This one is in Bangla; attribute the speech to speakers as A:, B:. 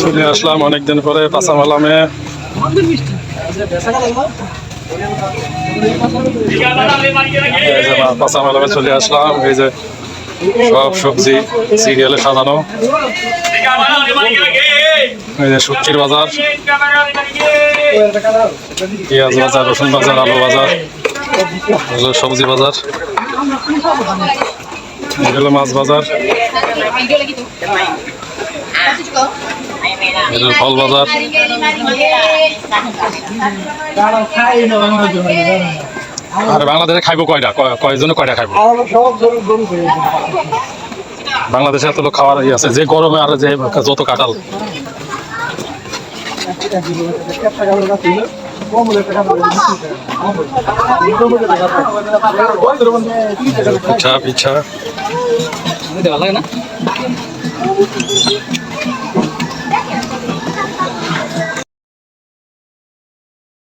A: চলে আসলাম অনেকদিন পরে পাশা মালামে পাশা মালামে চলে আসলাম। এই যে সব সবজি, সিরিয়ালে সাজানো। এই যে বাজার। পেঁয়াজ বাজার, রসুন বাজার, আলু বাজার সবজি বাজার। মাছ বাজার। এগুলো ফল বাজার আর বাংলাদেশে খাইবো কয়টা? কয়- কয়জনে কয়টা খাইবো? বাংলাদেশে এত লোক খাওয়ার ইয়ে আছে, যে গরমে আর যে যত কাটাল পিঠা পিঠা।